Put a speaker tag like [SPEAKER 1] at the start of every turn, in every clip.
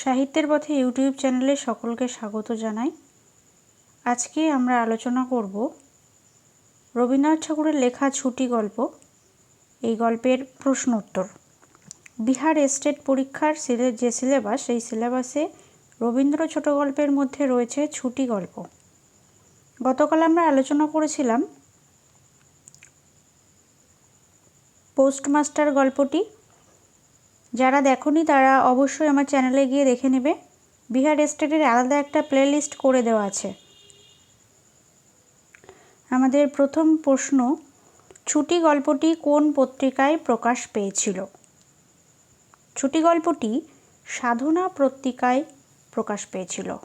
[SPEAKER 1] সাহিত্যের পথে ইউটিউব চ্যানেলে সকলকে স্বাগত জানাই। আজকে আমরা আলোচনা করব রবীন্দ্রনাথ ঠাকুরের লেখা ছুটি গল্প, এই গল্পের প্রশ্ন উত্তর বিহার এস্টেট পরীক্ষার যে সিলেবাস, সেই সিলেবাসে রবীন্দ্র ছোট গল্পের মধ্যে রয়েছে ছুটি গল্প। গতকাল আমরা আলোচনা করেছিলাম পোস্টমাস্টার গল্পটি যারা দেখনি তারা অবশ্যই আমার চ্যানেলে গিয়ে দেখে নেবে। বিহার এস্টেটের আলাদা একটা প্লেলিস্ট করে দেওয়া আছে। আমাদের প্রথম প্রশ্ন, ছুটি গল্পটি কোন পত্রিকায় প্রকাশ পেয়েছিল? ছুটি গল্পটি সাধনা পত্রিকায় প্রকাশ পেয়েছিল।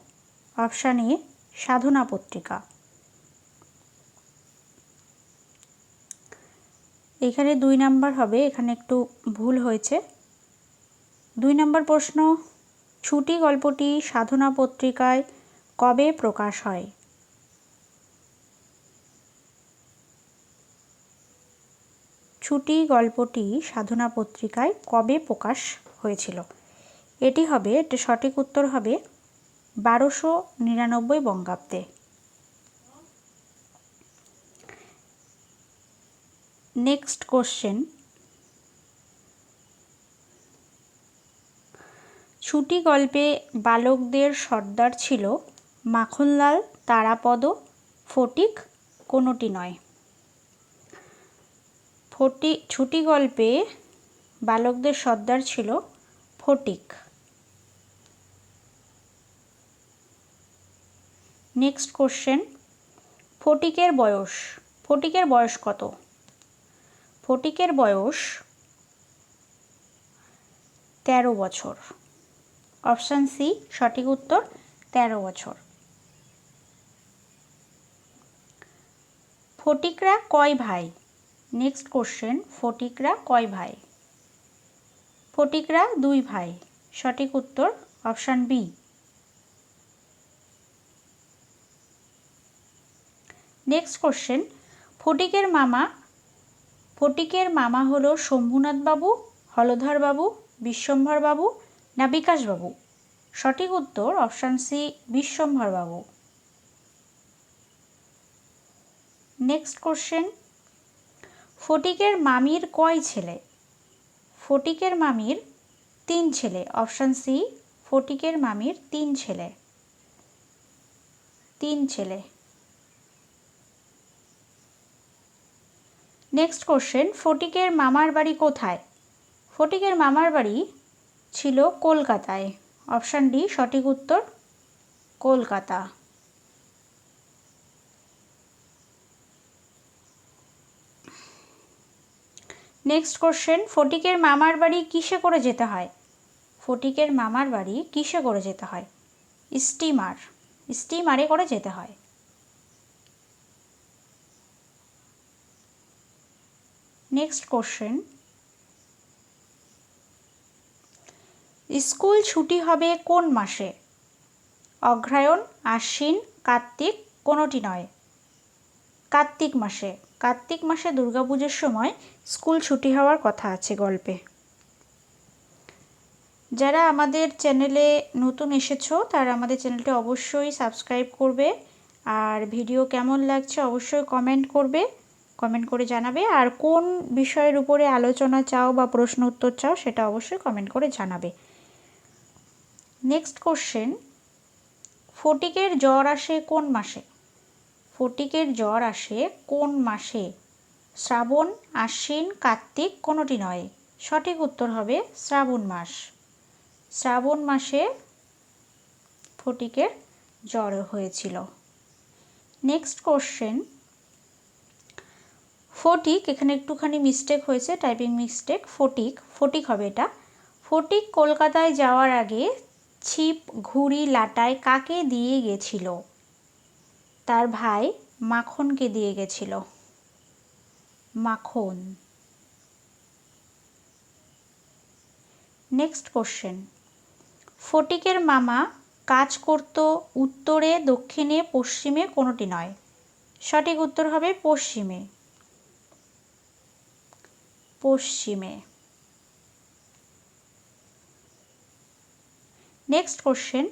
[SPEAKER 1] অপশান এ, সাধনা পত্রিকা। এখানে দুই নাম্বার হবে, এখানে একটু ভুল হয়েছে। দুই নম্বর প্রশ্ন, ছুটি গল্পটি সাধনা পত্রিকায় কবে প্রকাশ হয়? ছুটি গল্পটি সাধনা পত্রিকায় কবে প্রকাশ হয়েছিল? এটি হবে এটি সঠিক উত্তর হবে বারোশো নিরানব্বই বঙ্গাব্দে। নেক্সট কোশ্চেন ছুটি গল্পে বালকদের সর্দার ছিল মাখনলাল তারাপদ, ফটিক কোনোটি নয়। ফটি ছুটি গল্পে বালকদের সর্দার ছিল ফটিক। নেক্সট কোশ্চেন ফটিকের বয়স ফটিকের বয়স কত? ফটিকের বয়স তেরো বছর। অপশান সি, সঠিক উত্তর, তেরো বছর। ফটিকরা কয় ভাই? নেক্সট কোশ্চেন ফটিকরা কয় ভাই? ফটিকরা দুই ভাই, সঠিক উত্তর, অপশান বি। নেক্সট কোশ্চেন ফটিকের মামা ফটিকের মামা হলো শম্ভুনাথ বাবু, হলধর বাবু, বিশ্বম্ভর বাবু না বিকাশবাবু? সঠিক উত্তর অপশান সি, বিশ্বম্ভরবাবু। নেক্সট কোশ্চেন ফটিকের মামির কয় ছেলে? ফটিকের মামির তিন ছেলে। অপশান সি, ফটিকের মামির তিন ছেলে। তিন ছেলে। নেক্সট কোশ্চেন ফটিকের মামার বাড়ি কোথায়? ফটিকের মামার বাড়ি ছিল কলকাতায়। অপশান ডি, সঠিক উত্তর, কলকাতা। নেক্সট কোশ্চেন ফটিকের মামার বাড়ি কিসে করে যেতে হয়? ফটিকের মামার বাড়ি কিসে করে যেতে হয়? স্টিমার। স্টিমারে করে যেতে হয়। নেক্সট কোশ্চেন স্কুল ছুটি হবে কোন মাসে? অগ্রায়ণ আশ্বিন, কার্তিক কোনোটি নয়। কার্তিক মাসে। কার্তিক মাসে দুর্গাপুজোর সময় স্কুল ছুটি হওয়ার কথা আছে গল্পে। যারা আমাদের চ্যানেলে নতুন এসেছ, তারা আমাদের চ্যানেলটি অবশ্যই সাবস্ক্রাইব করবে। আর ভিডিও কেমন লাগছে অবশ্যই কমেন্ট করবে। কমেন্ট করে জানাবে। আর কোন বিষয়ের উপরে আলোচনা চাও বা প্রশ্ন উত্তর চাও, সেটা অবশ্যই কমেন্ট করে জানাবে। নেক্সট কোশ্চেন ফটিকের জ্বর আসে কোন মাসে? ফটিকের জ্বর আসে কোন মাসে? শ্রাবণ, আশ্বিন, কার্তিক কোনোটি নয়। সঠিক উত্তর হবে শ্রাবণ মাস। শ্রাবণ মাসে ফটিকের জ্বর হয়েছিল। নেক্সট কোশ্চেন ফটিক, এখানে একটুখানি মিস্টেক হয়েছে টাইপিং মিস্টেক ফটিক ফটিক হবে এটা। ফটিক কলকাতায় যাওয়ার আগে ছিপ, ঘুড়ি, লাটায় কাকে দিয়ে গেছিল? তার ভাই মাখনকে দিয়ে গেছিল। মাখন। নেক্সট কোশ্চেন ফটিকের মামা কাজ করত উত্তরে, দক্ষিণে, পশ্চিমে কোনোটি নয়। সঠিক উত্তর হবে পশ্চিমে। পশ্চিমে। নেক্সট কোশ্চেন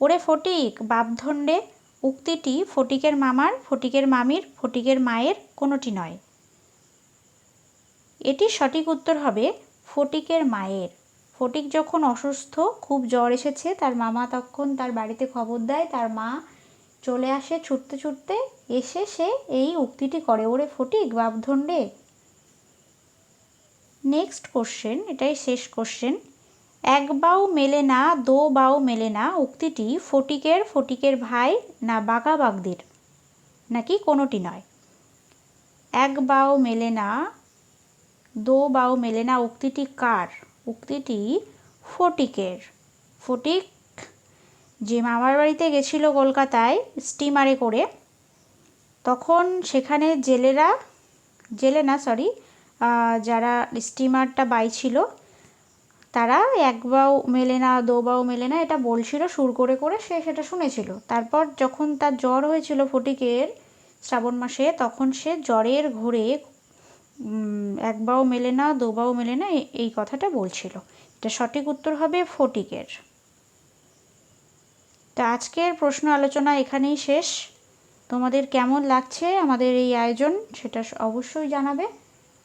[SPEAKER 1] ওরে ফটিক বাপধণ্ডে উক্তিটি ফটিকের মামার, ফটিকের মামির, ফটিকের মায়ের কোনোটি নয়। এটি সঠিক উত্তর হবে ফটিকের মায়ের। ফটিক যখন অসুস্থ, খুব জ্বর এসেছে, তার মামা তখন তার বাড়িতে খবর দেয়, তার মা চলে আসে ছুটতে ছুটতে, এসে সে এই উক্তিটি করে। ওরে ফটিক বাপধণ্ডে নেক্সট কোশ্চেন এটাই শেষ কোশ্চেন এক বাউ মেলে না, দো বাউ মেলে না, উক্তিটি ফটিকের ফটিকের ভাই না বাঘা বাগদির নাকি কোনোটি নয়। এক বাউ মেলে না, দো বাউ মেলে না, উক্তিটি কার? উক্তিটি ফটিকের। ফটিক যে মামার বাড়িতে গেছিল কলকাতায় স্টিমারে করে, তখন সেখানে জেলেরা, জেলে না সরি যারা স্টিমারটা বাইছিল তারা এক বাউ মেলে না, দো বাউ মেলে না, এটা বলছিল, সুর করে করে সে সেটা শুনেছিল। তারপর যখন তার জ্বর হয়েছিল ফটিকের শ্রাবণ মাসে, তখন সে জ্বরের ঘোরে এক বাউ মেলে না, দো বাউ মেলে না এই কথাটা বলছিল। এটা সঠিক উত্তর হবে ফটিকের। তো আজকের প্রশ্ন আলোচনা এখানেই শেষ। তোমাদের কেমন লাগছে আমাদের এই আয়োজন, সেটা অবশ্যই জানাবে।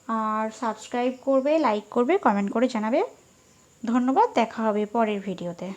[SPEAKER 1] আর সাবস্ক্রাইব করবে, লাইক করবে, কমেন্ট করে জানাবে। ধন্যবাদ দেখা হবে পরের ভিডিওতে।